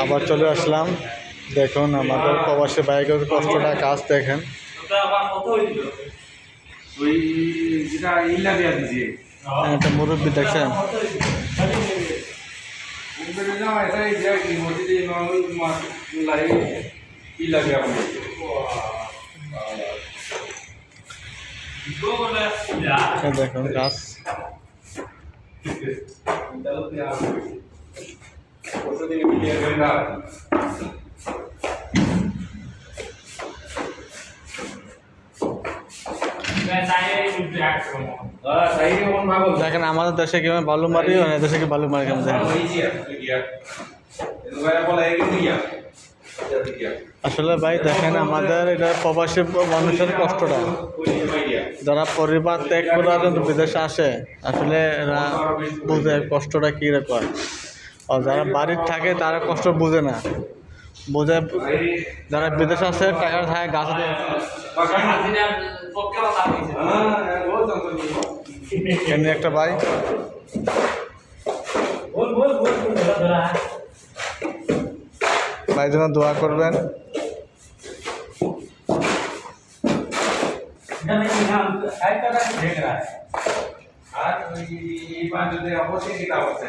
আবার চলে আসলাম। দেখুন আমাদের প্রবাসী বাইকের কষ্টটা কাজ দেখেন। হ্যাঁ, একটা মুরব্বী দেখছেন হ্যাঁ, হ্যাঁ, দেখুন কাজ। দেখেন আমাদের দেশে কেমন বালু মারি দেশে দেশে বালু মারি কেমন আসলে ভাই দেখেন আমাদের এটা প্রবাসী মানুষের কষ্টটা। যারা পরিবার ত্যাগ করে বিদেশে আসে আসলে এরা বুঝে কষ্টটা কী রকম। আর যারা বাড়ির থাকে তারা কষ্ট বুঝে না। বোঝে, যারা বিদেশে আছে টাকা থাকে গাছ এমনি একটা ভাই। ভাই জন্য দোয়া করবেন। আর ওই পাঁচ অবশ্যই কিতাব আছে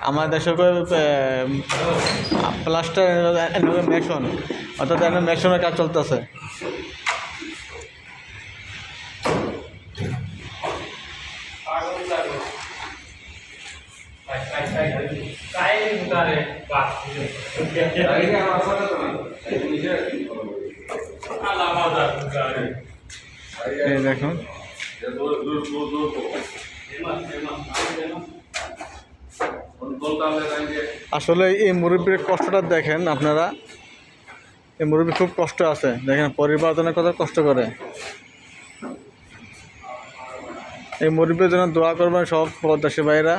আমার দেশকে প্লাস্টার মেশন অর্থাৎ মেশনের কাজ চলতেছে। দেখুন। আসলে এই মুরব্বীর কষ্টটা দেখেন আপনারা। এই মুরব্বী খুব কষ্ট আছে। দেখেন পরিবার জন্য কত কষ্ট করে। এই মুরব্বীর জন্য দোয়া করবেন সব প্রদেশি ভাইরা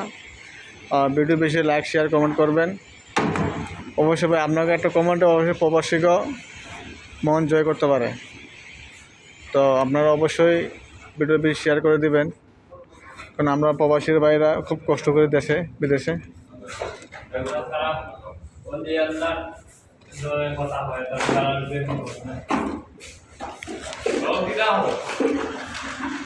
আর ভিডিও বেশি লাইক শেয়ার কমেন্ট করবেন। অবশ্যই ভাই, আপনাকে একটা কমেন্টে অবশ্যই প্রবাসীকেও মন জয় করতে পারে। তো আপনারা অবশ্যই ভিডিও বেশি শেয়ার করে দিবেন। কারণ আমরা প্রবাসীর ভাইরা খুব কষ্ট করে দেশে, বিদেশে। সারা বন্ধে আল্লাহ জয় কথা হয় তার সারা